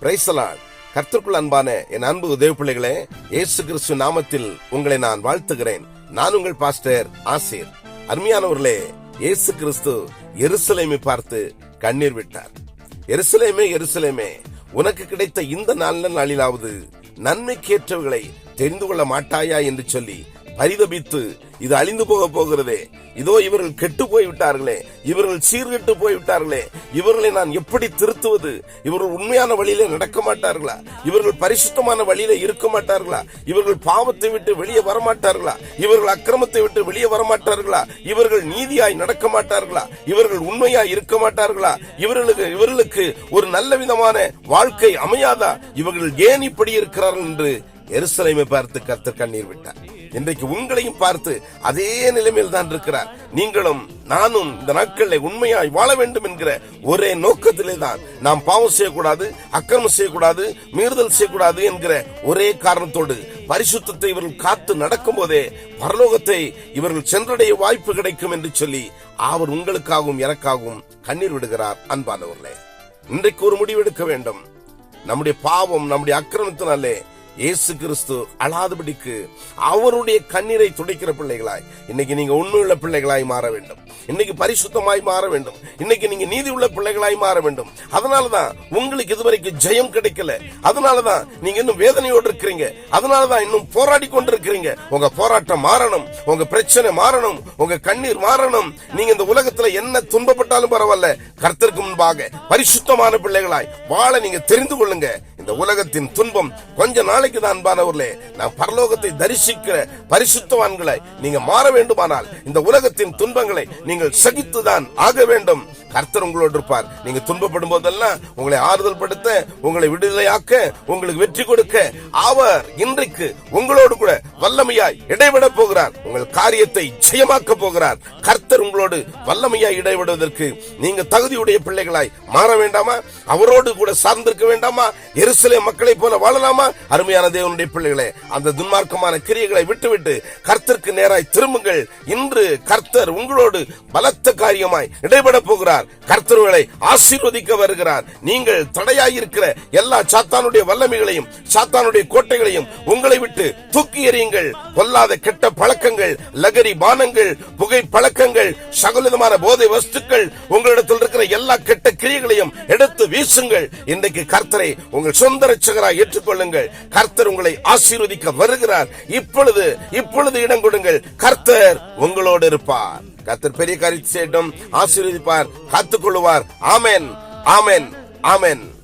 பிரைசலாட் கர்த்தருக்குள் அன்பான என் அன்பு உதவி பிள்ளைகளே இயேசு கிறிஸ்து நாமத்தில் உங்களை நான் வாழ்த்துகிறேன். நான் உங்கள் பாஸ்டர் ஆசீர். அருமையானவர்களே இயேசு கிறிஸ்து எருசலேமை பார்த்து கண்ணீர் விட்டார். எருசலேமே எருசலேமே உனக்கு கிடைத்த இந்த நல்ல நாளிலாவது நன்மைக்கேற்றவர்களை தெரிந்து கொள்ள மாட்டாயா என்று சொல்லி பரிதபித்து இது அழிந்து போக போகிறதே. இதோ இவர்கள் கெட்டு போய் விட்டார்களே இவர்கள் சீர்கெட்டு போய் விட்டார்களே இவர்களை நான் எப்படி திருத்துவது? இவர்கள் உண்மையான வழியில நடக்க மாட்டார்களா? இவர்கள் பரிசுத்தமான வழியில இருக்க மாட்டார்களா? இவர்கள் பாவத்தை விட்டு வெளியே வரமாட்டார்களா? இவர்கள் அக்கிரமத்தை விட்டு வெளியே வரமாட்டார்களா? இவர்கள் நீதியாய் நடக்க மாட்டார்களா? இவர்கள் உண்மையாய் இருக்க மாட்டார்களா? இவர்களுக்கு இவர்களுக்கு ஒரு நல்ல விதமான வாழ்க்கை அமையாதா? இவர்கள் ஏன் இப்படி இருக்கிறார்கள் என்று எருசலைமை பார்த்து கர்த்தர் கண்ணீர் விட்டார். இன்றைக்கு உங்களையும் பார்த்து அதே நிலைமையில் தான் இருக்கிறார். நீங்களும் நானும் இந்த நாட்களில் உண்மையாய் வாழ வேண்டும் என்கிற ஒரே நோக்கத்திலே தான் நாம் பாவம் செய்யக்கூடாது அக்கிரமம் செய்யக்கூடாது மீறுதல் செய்யக்கூடாது என்கிற ஒரே காரணத்தோடு பரிசுத்தத்தை இவர்கள் காத்து நடக்கும் போதே பரலோகத்தை இவர்கள் சென்றடைய வாய்ப்பு கிடைக்கும் என்று சொல்லி அவர் உங்களுக்காகவும் எனக்காகவும் கண்ணீர் விடுகிறார் அன்பானவர்களே. இன்றைக்கு ஒரு முடிவெடுக்க வேண்டும். நம்முடைய பாவம் நம்முடைய அக்கிரமத்தினாலே இயேசு கிறிஸ்து அழாதபடிக்கு அவருடைய கண்ணீரை துடைக்கிற பிள்ளைகளாய் இன்னைக்கு நீங்க உண்மையுள்ள பிள்ளைகளாய் மாற வேண்டும். இன்னைக்கு பரிசுத்தமாய் மாற வேண்டும். இன்னைக்கு நீங்க நீதி உள்ள பிள்ளைகளாய் மாற வேண்டும். அதனாலதான் உங்களுக்கு இதுவரைக்கும் ஜெயம் கிடைக்கல. அதனாலதான் நீங்க இன்னும் வேதனையோடு இருக்கிறீங்க. அதனாலதான் இன்னும் போராடி கொண்டு இருக்கிறீங்க உங்க போராட்டம் மாறணும். உங்க பிரச்சனை மாறணும். உங்க கண்ணீர் மாறணும். நீங்க இந்த உலகத்துல என்ன துன்பப்பட்டாலும் பரவாயில்ல. கர்த்தருக்கு முன்பாக பரிசுத்தமான பிள்ளைகளாய் வாழ நீங்க தெரிந்து கொள்ளுங்க. இந்த உலகத்தின் துன்பம் கொஞ்ச நாளைக்கு தான் அன்பானவர்களே. நான் பரலோகத்தை தரிசிக்கிற பரிசுத்தவான்களை நீங்க மாற வேண்டுமானால் இந்த உலகத்தின் துன்பங்களை நீங்கள் சகித்துதான் ஆக வேண்டும். கர்த்தர் உங்களோடு இருப்பார். நீங்க துன்பப்படும் போதெல்லாம் உங்களை ஆறுதல் படுத்த உங்களை விடுதலையாக்க உங்களுக்கு வெற்றி கொடுக்க அவர் இன்றைக்கு உங்களோடு கூட வல்லமையாய் இடைவிட போகிறார். உங்கள் காரியத்தை ஜெயமாக்க போகிறார். கர்த்தர் உங்களோடு வல்லமையாய் இடைவிடுவதற்கு நீங்க தகுதியுடைய பிள்ளைகளாய் மாற வேண்டாமா? அவரோடு கூட சார்ந்திருக்க வேண்டாமா? எருசலே மக்களை போல வாழலாமா? அருமையான தேவனுடைய பிள்ளைகளே அந்த துன்மார்க்கமான கிரியைகளை விட்டுவிட்டு கர்த்தருக்கு நேராய் திரும்புங்கள். இன்று கர்த்தர் உங்களோடு பலத்த காரியமாய் இடைபட போகிறார். கர்த்தர்களை ஆசீர்வதிக்க வருகிறார். நீங்கள் தடையாயிருக்கிற எல்லா சாத்தானுடைய வல்லமைகளையும் சாத்தானுடைய கோட்டைகளையும் உங்களை விட்டு தூக்கி எறியுங்கள். கொல்லாத கெட்ட பழக்கங்கள் லகரி பானங்கள் புகை பழக்கங்கள் சகலவிதமான போதை வஸ்துக்கள் உங்களிடத்தில் இருக்கிற எல்லா கெட்ட கிரியைகளையும் எடுத்து வீசுங்கள். இன்றைக்கு கர்த்தரை உங்கள் சொந்த ரட்சகராக ஏற்றுக்கொள்ளுங்கள். கர்த்தர் உங்களை ஆசீர்வதிக்க வருகிறார். இப்பொழுது இப்பொழுது இடம் கொடுங்கள். கர்த்தர் உங்களோடு இருப்பார். கத்தர் பெரிய காரியத்தை செய்யட்டும். ஆசீர்வதிப்பார் காத்துக்கொள்ளுவார். ஆமென். ஆமென். ஆமென்.